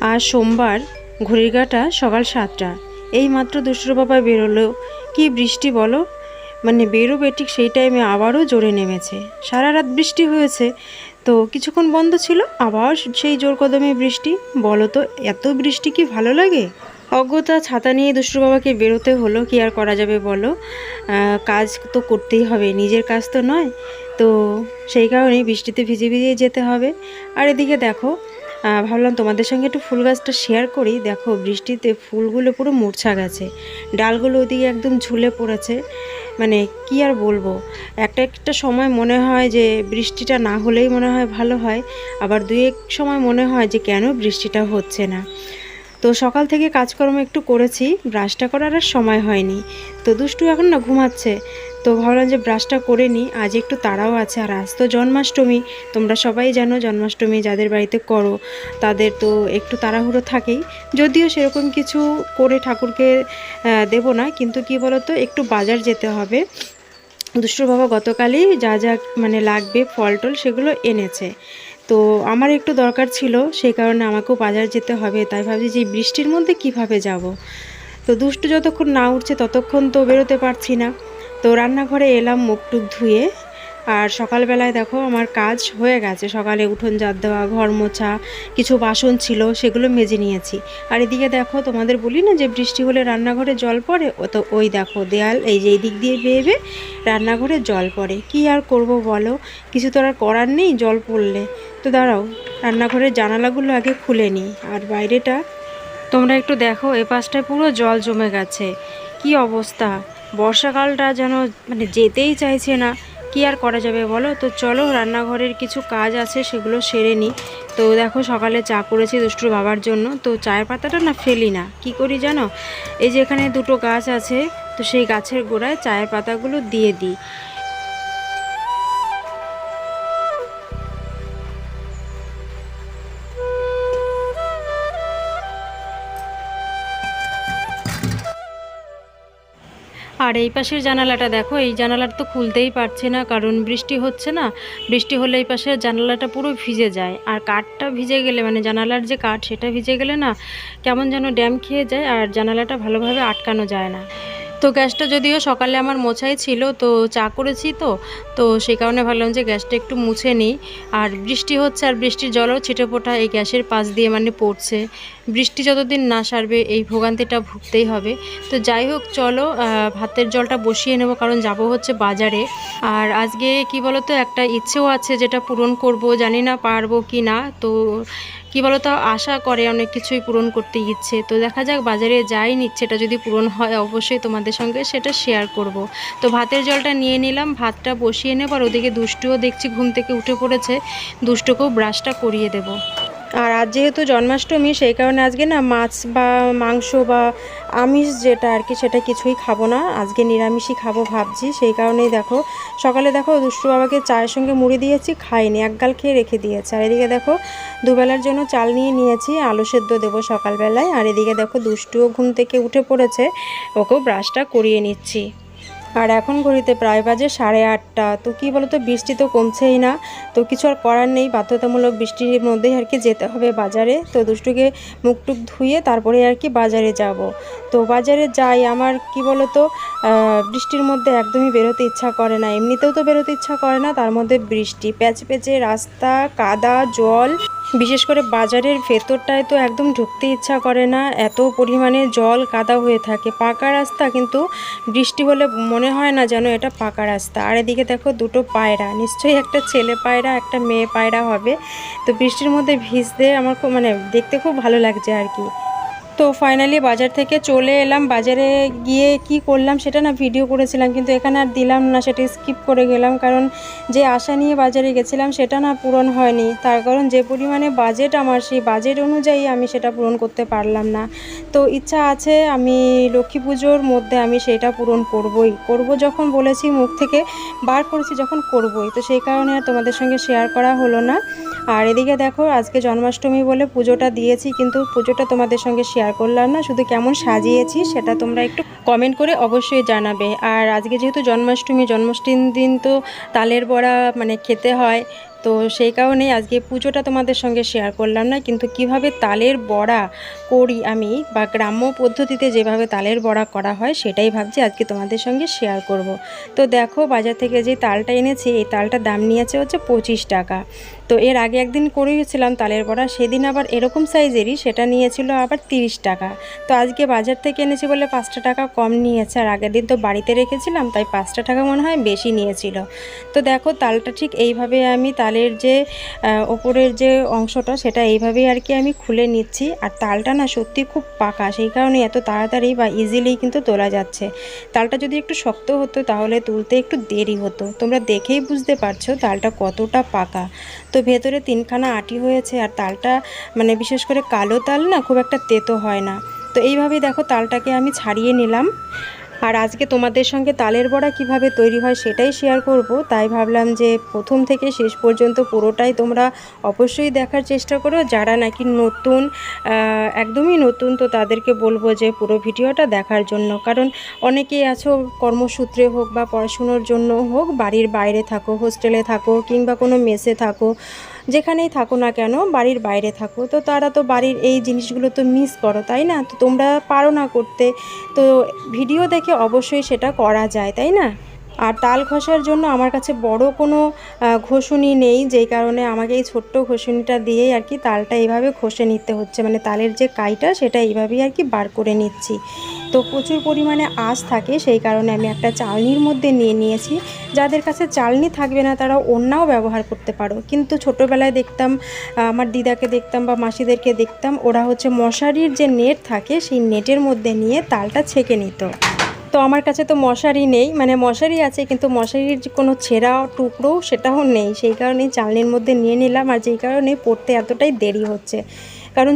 আজ সোমবার ঘড়ির সকাল সাতটা। এই মাত্র দুষ্টুর বাবা বেরোলো। কি বৃষ্টি বলো? মানে বেরোবে ঠিক সেই টাইমে আবারও জোরে নেমেছে। সারা রাত বৃষ্টি হয়েছে। তো কিছুক্ষণ বন্ধ ছিল, আবার সেই জোর কদমে বৃষ্টি। বলো তো, এত বৃষ্টি কি ভালো লাগে? অজ্ঞতা, ছাতা নিয়ে দুষ্টুর বাবাকে বেরোতে হলো। কি আর করা যাবে বলো? কাজ তো করতেই হবে, নিজের কাজ তো নয়। তো সেই কারণেই বৃষ্টিতে ভিজে ভিজে যেতে হবে। আর এদিকে দেখো ভাবলাম তোমাদের সঙ্গে একটু ফুল গাছটা শেয়ার করি। দেখো, বৃষ্টিতে ফুলগুলো পুরো মূর্ছা গেছে। ডালগুলো ওদিকে একদম ঝুলে পড়েছে। মানে কি আর বলব? একটা একটা সময় মনে হয় যে বৃষ্টিটা না হলেই মনে হয় ভালো হয়। আবার দুই এক সময় মনে হয় যে কেন বৃষ্টিটা হচ্ছে না। তো সকাল থেকে কাজকর্ম একটু করেছি। ব্রাশটা করার আর সময় হয়নি। তো দুষ্টু এখন না ঘুমাচ্ছে। তো ভাবলাম যে ব্রাশটা করে নিই। আজ একটু তাড়াও আছে আর আজ তো জন্মাষ্টমী। তোমরা সবাই জানো জন্মাষ্টমী যাদের বাড়িতে করো, তাদের তো একটু তাড়াহুড়ো থাকেই। যদিও সেরকম কিছু করে ঠাকুরকে দেবো না, কিন্তু কি বলতো, একটু বাজার যেতে হবে। দুষ্টুর বাবা গতকালই যা যা মানে লাগবে ফল টল সেগুলো এনেছে। তো আমার একটু দরকার ছিল, সেই কারণে আমাকেও বাজার যেতে হবে। তাই ভাবছি যে বৃষ্টির মধ্যে কীভাবে যাব? তো দুষ্টু যতক্ষণ না উঠছে, ততক্ষণ তো বেরোতে পারছি না। তো রান্নাঘরে এলাম মুখ টুক ধুয়ে। আর সকালবেলায় দেখো আমার কাজ হয়ে গেছে। সকালে উঠোন জাত দেওয়া, ঘর মোছা, কিছু বাসন ছিল, সেগুলো মেজে নিয়েছি। আর এদিকে দেখো, তোমাদের বলি না যে বৃষ্টি হলে রান্নাঘরে জল পড়ে? ও তো ওই দেখো, দেয়াল এই যে এই দিক দিয়ে বেয়ে রান্নাঘরে জল পড়ে। কি আর করব বলো? কিছু তো আর করার নেই, জল পড়লে। তো দাঁড়াও, রান্নাঘরের জানালাগুলো আগে খুলে নিই। আর বাইরেটা তোমরা একটু দেখো এ পাশটায় পুরো জল জমে গেছে। কি অবস্থা? বর্ষাকালটা যেন মানে যেতেই চাইছে না, কি আর করা যাবে বলো? তো চলো, রান্নাঘরের কিছু কাজ আছে, সেগুলো সেরে নিই তো দেখো, সকালে চা করেছি দুষ্টুর বাবার জন্য। তো চায়ের পাতাটা না ফেলি না। কি করি জানো? এই যে এখানে দুটো গাছ আছে, তো সেই গাছের গোড়ায় চায়ের পাতাগুলো দিয়ে দিই। আর এই পাশের জানালাটা দেখো, এই জানালার তো খুলতেই পারছে না, কারণ বৃষ্টি হচ্ছে না। বৃষ্টি হলে এই পাশের জানালাটা পুরো ভিজে যায়। আর কাঠটা ভিজে গেলে মানে জানালার যে কাঠ, সেটা ভিজে গেলে না কেমন যেন ড্যাম খেয়ে যায় আর জানালাটা ভালোভাবে আটকানো যায় না। তো গ্যাসটা যদিও সকালে আমার মোছাই ছিল, তো চা করেছি তো তো সেই কারণে ভাবলাম যে গ্যাসটা একটু মুছে নিই। আর বৃষ্টি হচ্ছে আর বৃষ্টির জলও ছিটে ফোটা এই গ্যাসের পাশ দিয়ে মানে পড়ছে। বৃষ্টি যতদিন না সারবে এই ভোগান্তিটা ভুগতেই হবে। তো যাই হোক, চলো ভাতের জলটা বসিয়ে নেব, কারণ যাব হচ্ছে বাজারে। আর আজকে কি বলতো, একটা ইচ্ছেও আছে যেটা পূরণ করব, জানি না পারব কি না। তো কি বলতো, আশা করে অনেক কিছুই পূরণ করতে ইচ্ছে। তো দেখা যাক বাজারে যাই নিচ্ছে এটা যদি পূরণ হয় অবশ্যই তোমাদের সঙ্গে সেটা শেয়ার করব। তো ভাতের জলটা নিয়ে নিলাম, ভাতটা বসিয়ে নেবার ওদিকে দুষ্টুও দেখছি ঘুম থেকে উঠে পড়েছে, দুষ্টুকেও ব্রাশটা করিয়ে দেব। আর আজ যেহেতু জন্মাষ্টমী, সেই কারণে আজকে না মাছ বা মাংস বা আমিষ যেটা আর কি, সেটা কিছুই খাব না। আজকে নিরামিষই খাব ভাবছি। সেই কারণেই দেখো, সকালে দেখো দুষ্টু বাবাকে চায়ের সঙ্গে মুড়ি দিয়েছি, খাইনি একগাল খেয়ে রেখে দিয়েছে। আর এদিকে দেখো, দুবেলার জন্য চাল নিয়ে নিয়েছি, আলু সেদ্ধ দেবো সকালবেলায়। আর এদিকে দেখো দুষ্টুও ঘুম থেকে উঠে পড়েছে, ওকেও ব্রাশটা করিয়ে নিচ্ছি। আর এখন ঘড়িতে প্রায় বাজে সাড়ে আটটা। তো কী বলো তো বৃষ্টি তো কমছেই না। তো কিছু আর করার নেই, বাধ্যতামূলক বৃষ্টির মধ্যেই আর কি যেতে হবে বাজারে। তো দুষ্টুকে মুখ টুক ধুয়ে তারপরে আর কি বাজারে যাব। তো বাজারে যাই, আমার কি বলো তো বৃষ্টির মধ্যে একদমই বেরোতে ইচ্ছা করে না। এমনিতেও তো বেরোতে ইচ্ছা করে না, তার মধ্যে বৃষ্টি। প্যাচে প্যাচে রাস্তা, কাদা, জল বিশেষ করে বাজারের ভেতরটায় তো একদম ঢুকতে ইচ্ছা করে না, এত পরিমাণে জল কাদা হয়ে থাকে। পাকা রাস্তা কিন্তু বৃষ্টি হলে মনে হয় না যেন এটা পাকা রাস্তা। আর এদিকে দেখো দুটো পায়রা, নিশ্চয়ই একটা ছেলে পায়রা, একটা মেয়ে পায়রা হবে। তো বৃষ্টির মধ্যে ভিজতে আমার খুব মানে দেখতে খুব ভালো লাগছে আর কি। তো ফাইনালি বাজার থেকে চলে এলাম। বাজারে গিয়ে কি করলাম সেটা না ভিডিও করেছিলাম, কিন্তু এখানে আর দিলাম না, সেটা স্কিপ করে গেলাম। কারণ যে আশা নিয়ে বাজারে গেছিলাম সেটা না পূরণ হয়নি। তার কারণ যে পরিমাণে বাজেট আমার, সেই বাজেট অনুযায়ী আমি সেটা পূরণ করতে পারলাম না। তো ইচ্ছা আছে আমি লক্ষ্মী পুজোর মধ্যে আমি সেটা পূরণ করবই। করব যখন বলেছি, মুখ থেকে বার করেছি যখন করবই। তো সেই কারণে আর তোমাদের সঙ্গে শেয়ার করা হলো না। আর এদিকে দেখো, আজকে জন্মাষ্টমী বলে পুজোটা দিয়েছি, কিন্তু পুজোটা তোমাদের সঙ্গে শেয়ার করলাম না, শুধু কেমন সাজিয়েছি সেটা তোমরা একটু কমেন্ট করে অবশ্যই জানাবে। আর আজকে যেহেতু জন্মাষ্টমী, জন্মাষ্টমীর দিন তো তালের বড়া মানে খেতে হয় তো সেই কারণেই আজকে পুজোটা তোমাদের সঙ্গে শেয়ার করলাম না, কিন্তু কীভাবে তালের বড়া করি আমি বা গ্রাম্য পদ্ধতিতে যেভাবে তালের বড়া করা হয় সেটাই ভাবছি আজকে তোমাদের সঙ্গে শেয়ার করব। তো দেখো বাজার থেকে যে তালটা এনেছি, এই তালটার দাম নিয়েছে হচ্ছে পঁচিশ টাকা। তো এর আগে একদিন করেছিলাম তালের বড়া, সেদিন আবার এরকম সাইজেরই সেটা নিয়েছিল আবার তিরিশ টাকা। তো আজকে বাজার থেকে এনেছি বলে পাঁচটা টাকা কম নিয়েছে, আর আগের দিন তো বাড়িতে রেখেছিলাম, তাই পাঁচটা টাকা মনে হয় বেশি নিয়েছিল। তো দেখো তালটা ঠিক এইভাবে আমি তালের যে ওপরের যে অংশটা সেটা এইভাবেই আর কি আমি খুলে নিচ্ছি। আর তালটা না সত্যি খুব পাকা, সেই কারণে এত তাড়াতাড়ি বা ইজিলি কিন্তু তোলা যাচ্ছে। তালটা যদি একটু শক্ত হতো তাহলে তুলতে একটু দেরি হতো। তোমরা দেখেই বুঝতে পারছ তালটা কতটা পাকা। তো ভেতরে তিনখানা আটি হয়েছে আর তালটা মানে বিশেষ করে কালো তাল না খুব একটা তেতো হয় না। তো এইভাবেই দেখো তালটাকে আমি ছাড়িয়ে নিলাম। আর আজকে তোমাদের সঙ্গে তালের বড়া কীভাবে তৈরি হয় সেটাই শেয়ার করব। তাই ভাবলাম যে প্রথম থেকে শেষ পর্যন্ত পুরোটাই তোমরা অবশ্যই দেখার চেষ্টা করো। যারা নাকি নতুন একদমই নতুন, তো তাদেরকে বলব যে পুরো ভিডিওটা দেখার জন্য। কারণ অনেকেই আছো কর্মসূত্রে হোক বা পড়াশুনোর জন্য হোক, বাড়ির বাইরে থাকো হোস্টেলে থাকো কিংবা কোনো মেসে থাকো যেখানেই থাকো না কেন, বাড়ির বাইরে থাকো। তো তারা তো বাড়ির এই জিনিসগুলো তো মিস করো, তাই না? তো তোমরা পারো না করতে। তো ভিডিও দেখে অবশ্যই সেটা করা যায়, তাই না? আর তাল ঘষার জন্য আমার কাছে বড় কোনো ঘষুনি নেই, যেই কারণে আমাকে এই ছোট্ট ঘষুনিটা দিয়েই আর কি তালটা এইভাবে ঘষে নিতে হচ্ছে। মানে তালের যে কাইটা, সেটা এইভাবেই আর কি বার করে নিচ্ছি। তো প্রচুর পরিমাণে আঁশ থাকে, সেই কারণে আমি একটা চালনির মধ্যে নিয়ে নিয়েছি। যাদের কাছে চালনি থাকবে না তারা অন্যাও ব্যবহার করতে পারো। কিন্তু ছোটোবেলায় দেখতাম, আমার দিদাকে দেখতাম বা মাসিদেরকে দেখতাম, ওরা হচ্ছে মশারির যে নেট থাকে, সেই নেটের মধ্যে নিয়ে তালটা ছেঁকে নিত। তো আমার কাছে তো মশারি নেই মানে মশারি আছে, কিন্তু মশারির যে কোনো ছেঁড়া টুকরো সেটাও নেই। সেই কারণে চালনির মধ্যে নিয়ে নিলাম, আর যেই কারণে পড়তে এতটাই দেরি হচ্ছে। কারণ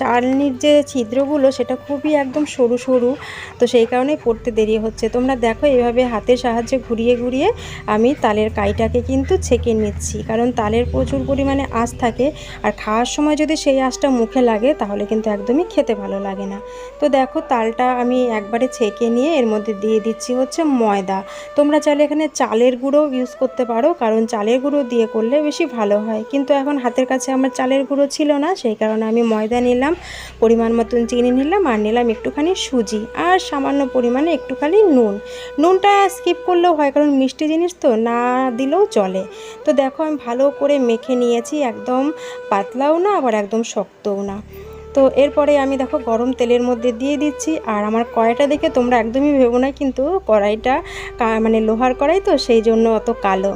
চালনির যে ছিদ্রগুলো সেটা খুবই একদম সরু সরু, তো সেই কারণেই পড়তে দেরি হচ্ছে। তোমরা দেখো এভাবে হাতের সাহায্যে ঘুরিয়ে ঘুরিয়ে আমি তালের কাইটাকে কিন্তু ছেঁকে নিচ্ছি, কারণ তালের প্রচুর পরিমাণে আঁশ থাকে আর খাওয়ার সময় যদি সেই আঁশটা মুখে লাগে তাহলে কিন্তু একদমই খেতে ভালো লাগে না। তো দেখো তালটা আমি একবারে ছেঁকে নিয়ে এর মধ্যে দিয়ে দিচ্ছি হচ্ছে ময়দা। তোমরা চাইলে এখানে চালের গুঁড়ো ইউজ করতে পারো, কারণ চালের গুঁড়ো দিয়ে করলে বেশি ভালো হয়। কিন্তু এখন হাতের কাছে আমার চালের গুঁড়ো ছিল না, সেই কারণে আমি ময়দা নিলাম, পরিমাণ মতন চিনি নিলাম আর নিলাম একটুখানি সুজি আর সামান্য পরিমাণে একটুখানি নুন। নুনটা স্কিপ করলেও হয় কারণ মিষ্টি জিনিস তো, না দিলেও চলে। তো দেখো আমি ভালো করে মেখে নিয়েছি, একদম পাতলাও না আবার একদম শক্তও না। তো এরপরে আমি দেখো গরম তেলের মধ্যে দিয়ে দিচ্ছি আর আমার কড়াইটা দেখে তোমরা একদমই ভেবো না কিন্তু কড়াইটা মানে লোহার কড়াই তো সেই জন্য অত কালো।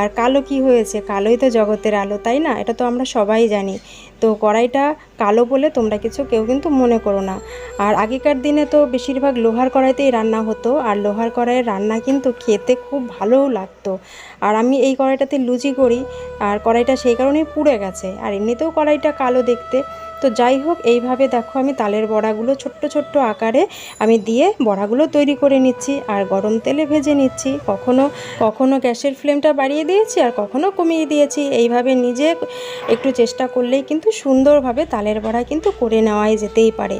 আর কালো কি হয়েছে? কালোই তো জগতের আলো, তাই না? এটা তো আমরা সবাই জানি। তো কড়াইটা কালো বলে তোমরা কিছু কেউ কিন্তু মনে করো না। আর আগেকার দিনে তো বেশিরভাগ লোহার কড়াইতেই রান্না হতো, আর লোহার কড়াইয়ের রান্না কিন্তু খেতে খুব ভালোও লাগতো। আর আমি এই কড়াইটাতে লুচি করি, আর কড়াইটা সেই কারণেই পুড়ে গেছে। আর এমনিতেও কড়াইটা কালো দেখতে। তো যাই হোক, এইভাবে দেখো আমি তালের বড়াগুলো ছোট্ট ছোট্ট আকারে আমি দিয়ে বড়াগুলো তৈরি করে নিচ্ছি, আর গরম তেলে ভেজে নিচ্ছি। কখনো কখনো গ্যাসের ফ্লেমটা বাড়িয়ে দিয়েছি, আর কখনো কমিয়ে দিয়েছি। এইভাবে নিজে একটু চেষ্টা করলেই কিন্তু সুন্দরভাবে তালের বড়া কিন্তু করে নেওয়াই যেতেই পারে।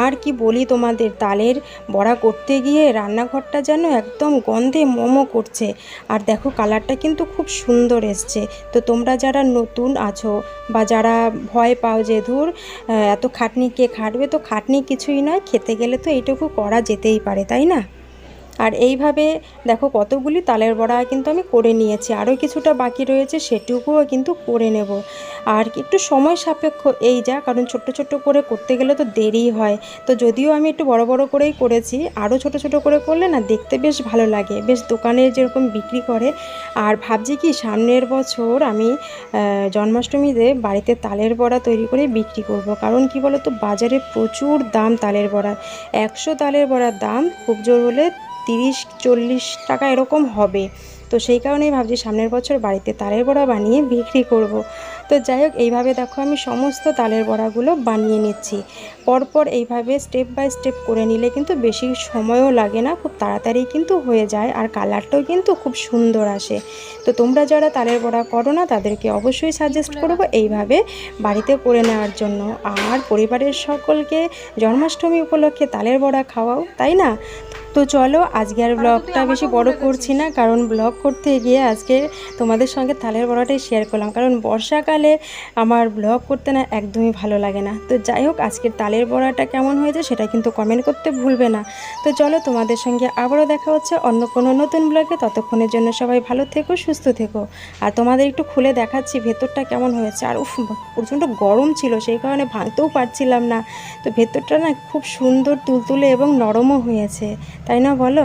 আর কি বলি তোমাদের, তালের বড়া করতে গিয়ে রান্নাঘরটা যেন একদম গন্ধে মোমো করছে। আর দেখো কালারটা কিন্তু খুব সুন্দর এসছে। তো তোমরা যারা নতুন আছো বা যারা ভয় পাও যে ধুর এত খাটনি কে খাটবে, তো খাটনি কিছুই নয়, খেতে গেলে তো এইটুকু করা যেতেই পারে, তাই না? আর এইভাবে দেখো কতগুলি তালের বড়া কিন্তু আমি করে নিয়েছি। আরও কিছুটা বাকি রয়েছে, সেটুকুও কিন্তু করে নেব। আর একটু সময় সাপেক্ষ এই যা, কারণ ছোট্ট ছোট্ট করে করতে গেলে তো দেরি হয়। তো যদিও আমি একটু বড় বড় করেই করেছি, আরও ছোট ছোট করে করলে না দেখতে বেশ ভালো লাগে। বেশ দোকানে যেরকম বিক্রি করে। আর ভাবছি কি, সামনের বছর আমি জন্মাষ্টমীতে বাড়িতে তালের বড়া তৈরি করে বিক্রি করব। কারণ কি বলো তো বাজারে প্রচুর দাম তালের বড়া একশো তালের বড়ার দাম, খুব জোর হলে তিরিশ চল্লিশ টাকা এরকম হবে। তো সেই কারণেই ভাবছি সামনের বছর বাড়িতে তালের বড়া বানিয়ে বিক্রি করব। তো যাই হোক এইভাবে দেখো আমি সমস্ত তালের বড়াগুলো বানিয়ে নিচ্ছি। পরপর এইভাবে স্টেপ বাই স্টেপ করে নিলে কিন্তু বেশি সময়ও লাগে না খুব তাড়াতাড়ি কিন্তু হয়ে যায় আর কালারটাও কিন্তু খুব সুন্দর আসে। তো তোমরা যারা তালের বড়া করো না তাদেরকে অবশ্যই সাজেস্ট করব এইভাবে বাড়িতে করে নেওয়ার জন্য। আর পরিবারের সকলকে জন্মাষ্টমী উপলক্ষে তালের বড়া খাওয়াও তাই না? তো চলো আজকে আর ব্লগটা বেশি বড় করছি না কারণ ব্লগ করতে গিয়ে আজকে তোমাদের সঙ্গে তালের বড়াটাই শেয়ার করলাম। কারণ বর্ষাকালে আমার ব্লগ করতে না একদমই ভালো লাগে না। তো যাই হোক আজকের তালের বড়াটা কেমন হয়েছে সেটা কিন্তু কমেন্ট করতে ভুলবে না। তো চলো তোমাদের সঙ্গে আবারও দেখা হচ্ছে অন্য কোনো নতুন ব্লগে ততক্ষণের জন্য সবাই ভালো থেকো সুস্থ থেকো। আর তোমাদের একটু খুলে দেখাচ্ছি ভেতরটা কেমন হয়েছে। আর উফ প্রচণ্ড গরম ছিল সেই কারণে ভাঙতেও পারছিলাম না। তো ভেতরটা না খুব সুন্দর তুলতুলে এবং নরমও হয়েছে। তাই না বলো?